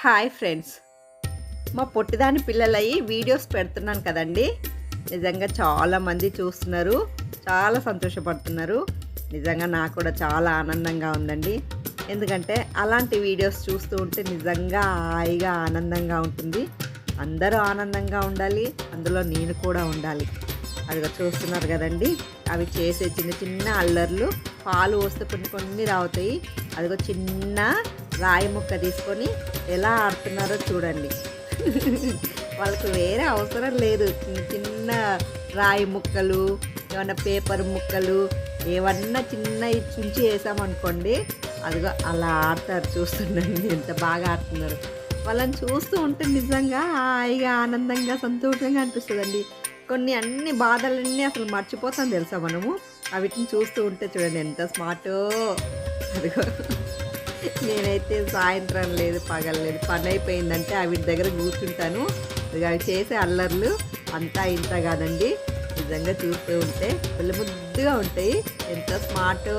Hi friends. మా పొట్టిదాని పిల్లలయ్యి videos పెడుతున్నాను కదండి. నిజంగా చాలామంది చూస్తున్నారు. చాలా సంతోషపడుతున్నారు. నిజంగా నాకు కూడా చాలా ఆనందంగా ఉందండి. ఎందుకంటే అలాంటి వీడియోస్ చూస్తూ ఉంటే నిజంగా హాయిగా ఆనందంగా ఉంటుంది. అందరూ ఆనందంగా ఉండాలి. అందులో నేను కూడా ఉండాలి. అదిగా చూస్తున్నారు కదండి. అవి చేసే చిన్న చిన్న అల్లర్లు పాలు వస్తే కొన్ని కొన్ని రావుతాయి. అదిగో చిన్న రాయి ముక్క తీసుకొని ఎలా ఆడుతున్నారో చూడండి. వాళ్ళకి వేరే అవసరం లేదు. చిన్న చిన్న రాయి ముక్కలు ఏమన్నా పేపర్ ముక్కలు ఏమన్నా చిన్న చుంచి వేసామనుకోండి అదిగో అలా ఆడతారు చూస్తుండండి. ఎంత బాగా ఆడుతున్నారు. వాళ్ళని చూస్తూ ఉంటే నిజంగా హాయిగా ఆనందంగా సంతోషంగా అనిపిస్తుందండి. కొన్ని అన్ని బాధలన్నీ అసలు మర్చిపోతాం తెలుసా మనము? అవిటిని చూస్తూ ఉంటే చూడండి ఎంత స్మార్టో. అదిగో. నేనైతే సాయంత్రం లేదు పగలలేదు పని అయిపోయిందంటే అవి దగ్గర కూర్చుంటాను. ఇక అవి చేసే అల్లర్లు అంతా ఇంత కాదండి. నిజంగా చూస్తూ ఉంటే పిల్ల ముద్దుగా ఉంటాయి. ఎంత స్మార్ట్.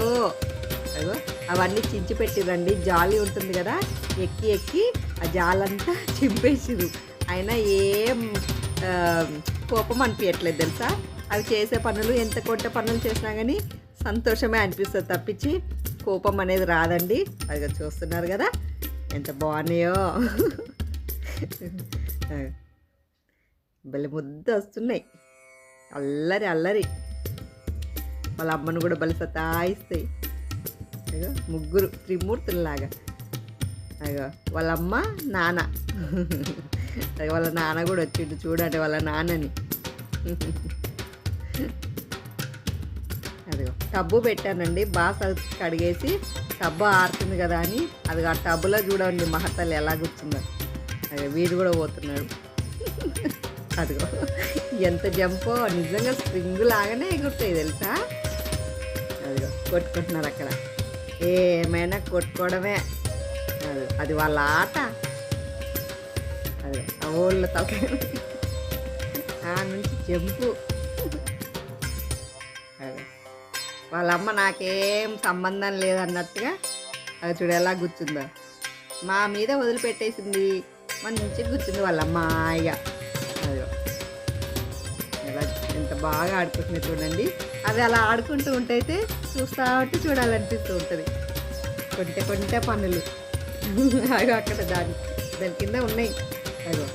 అవన్నీ చించి పెట్టిరండి. జాలి ఉంటుంది కదా ఎక్కి ఎక్కి ఆ జాలంతా చింపేసిరు. అయినా ఏం కోపం అనిపించట్లేదు తెలుసా? అవి చేసే పనులు ఎంత కొట్ట పనులు చేసినా కానీ సంతోషమే అనిపిస్తుంది తప్పించి కోపం అనేది రాదండి. అది చూస్తున్నారు కదా ఎంత బాగున్నాయో. భలే ముద్ద వస్తున్నాయి. అల్లరి అల్లరి. వాళ్ళ అమ్మను కూడా బలి సతాయిస్తాయి. అయ్యో ముగ్గురు త్రిమూర్తులలాగా. అయ్యో వాళ్ళ అమ్మ నాన్న. వాళ్ళ నాన్న కూడా వచ్చిండు చూడండి వాళ్ళ నాన్నని. అదిగో టబ్బు పెట్టానండి. బాగా కడిగేసి టబ్బు ఆరుతుంది కదా అని. అది ఆ టబ్బులో చూడండి మహత్తలు ఎలా కూర్చుందో. అదే వీడు కూడా పోతున్నాడు. అదిగో ఎంత జంపో. నిజంగా స్ప్రింగ్ లాగానే ఎగురుతాయి తెలుసా? అదిగో కొట్టుకుంటున్నారు అక్కడ. ఏమైనా కొట్టుకోవడమే. అది అది వాళ్ళ ఆట. అదే ఆ ఊళ్ళో తలకాయ ఆ నుంచి జంపు. వాళ్ళ అమ్మ నాకేం సంబంధం లేదన్నట్టుగా అది చూడు ఎలా కూర్చుందో మా మీద వదిలిపెట్టేసింది. మంచిగా కూర్చుంది వాళ్ళ అమ్మ హాయిగా అదిగో. ఎలా ఎంత బాగా ఆడుకుంటుంది చూడండి. అది అలా ఆడుకుంటూ ఉంటే అయితే చూస్తూ ఉంటే చూడాలనిపిస్తూ ఉంటుంది. కొంటే కొంటే పనులు. అవి అక్కడ దాని దాని కింద ఉన్నాయి. అగో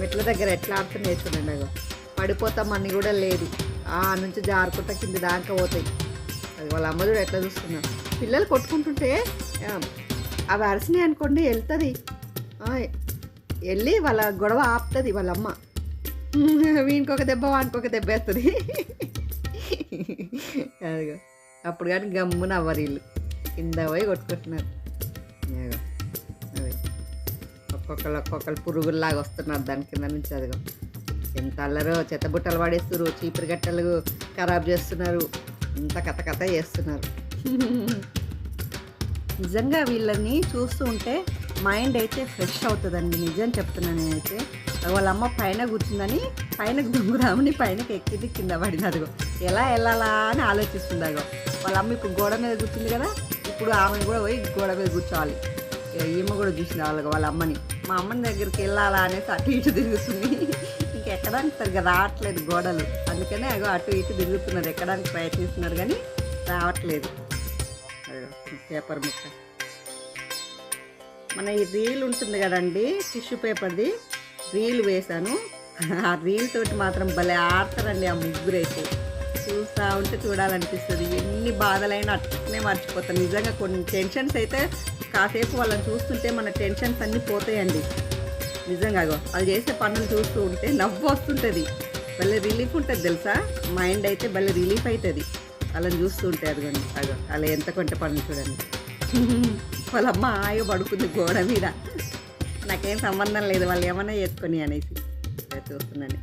మెట్ల దగ్గర ఎట్లా ఆడుతున్నాయి చూడండి అగో పడిపోతామని కూడా లేదు. ఆ నుంచి జారుకుంటా కింద దాకా పోతాయి. అది వాళ్ళ అమ్మ చూడు ఎట్లా చూస్తున్నా పిల్లలు కొట్టుకుంటుంటే ఆ, అవి అరిసినాయి అనుకోండి వెళ్తుంది. వెళ్ళి వాళ్ళ గొడవ ఆపుతుంది వాళ్ళ అమ్మ. దెబ్బ వానికొక దెబ్బ వేస్తుంది. అదిగో. అప్పుడు కానీ గమ్మున అవ్వరు వీళ్ళు. కింద పోయి కొట్టుకుంటున్నారు. అదిగో. ఒక్కొక్కళ్ళు ఒక్కొక్కరు ఒక్కొక్కరు పురుగుల్లాగా వస్తున్నారు దాని కింద నుంచి అదిగో. ఎంత అల్లరో చెత్తబుట్టలు పడేస్తున్నారు చీపురు గట్టలు ఖరాబ్ చేస్తున్నారు ఇంత కథ కథ చేస్తున్నారు. నిజంగా వీళ్ళని చూస్తూ ఉంటే మైండ్ అయితే ఫ్రెష్ అవుతుందండి నిజం చెప్తున్నాను నేనైతే. వాళ్ళ అమ్మ పైన కూర్చుందని పైన దుంగురాముని పైనకి ఎక్కింది కింద పడింది అదిగో. ఎలా వెళ్ళాలా అని ఆలోచిస్తుంది అదిగో. వాళ్ళ అమ్మ ఇప్పుడు గోడ మీద కూర్చుంది కదా ఇప్పుడు ఆమెను కూడా పోయి గోడ మీద కూర్చోవాలి. ఈమె కూడా చూసింది వాళ్ళకి వాళ్ళ అమ్మని. మా అమ్మని దగ్గరికి వెళ్ళాలా అనేసి అటు ఇటు తిరుగుతుంది. ఎక్కడానికి సరిగ్గా రావట్లేదు గోడలు. అందుకనే అగో అటు ఇటు తిరుగుతున్నారు. ఎక్కడానికి ప్రయత్నిస్తున్నారు కానీ రావట్లేదు. పేపర్ ముక్క. మన ఈ రీల్ ఉంటుంది కదండి టిష్యూ పేపర్ది. రీల్ వేశాను. ఆ రీల్ తోటి మాత్రం భలే ఆడతారండి ఆ ముగ్గురు అయితే చూస్తూ ఉంటే చూడాలనిపిస్తుంది. ఎన్ని బాధలైనా అట్లనే మర్చిపోతాను. నిజంగా కొన్ని టెన్షన్స్ అయితే కాసేపు వాళ్ళని చూస్తుంటే మన టెన్షన్స్ అన్నీ పోతాయండి. నిజంగా అగో వాళ్ళు చేసే పనులు చూస్తూ ఉంటే నవ్వు వస్తుంటుంది. భలే రిలీఫ్ ఉంటుంది తెలుసా? మైండ్ అయితే భలే రిలీఫ్ అవుతుంది వాళ్ళని చూస్తూ ఉంటే అదిగోండి అగో అలా ఎంత కొంటే పనులు చూడండి. వాళ్ళ అమ్మ పడుకుంది గోడ మీద. నాకేం సంబంధం లేదు వాళ్ళు ఏమన్నా చేసుకొని అనేసి. చూస్తున్నాను.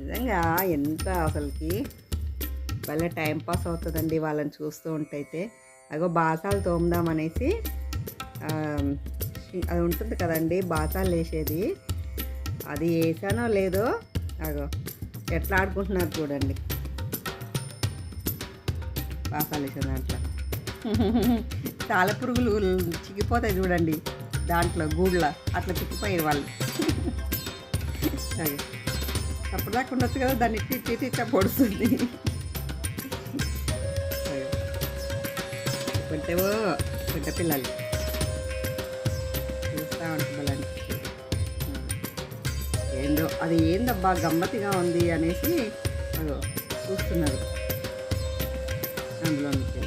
నిజంగా ఎంత అసలుకి భలే టైం పాస్ అవుతుందండి వాళ్ళని చూస్తూ ఉంటైతే. అగో బాసాలు తోముదామనేసి అది ఉంటుంది కదండి బాసాలు వేసేది. అది వేసానో లేదో అగో ఎట్లా ఆడుకుంటున్నారు చూడండి. బాసాలు వేసిన దాంట్లో. చాలా పురుగులు చిక్కిపోతాయి చూడండి దాంట్లో గూడ్ల. అట్లా చిక్కిపోయారు వాళ్ళు. అదే అప్పుడు దాకా ఉండొచ్చు కదా దాన్ని ఇట్టి ఇట్టి ఇట్టి ఇట్లా పొడుస్తుంది. కొంటేవో కొంట పిల్లలు. చూస్తూ ఉంటుంది ఏందో అది ఏందబ్బా గమ్మతిగా ఉంది అనేసి అదో చూస్తున్నారు అందులో నుంచి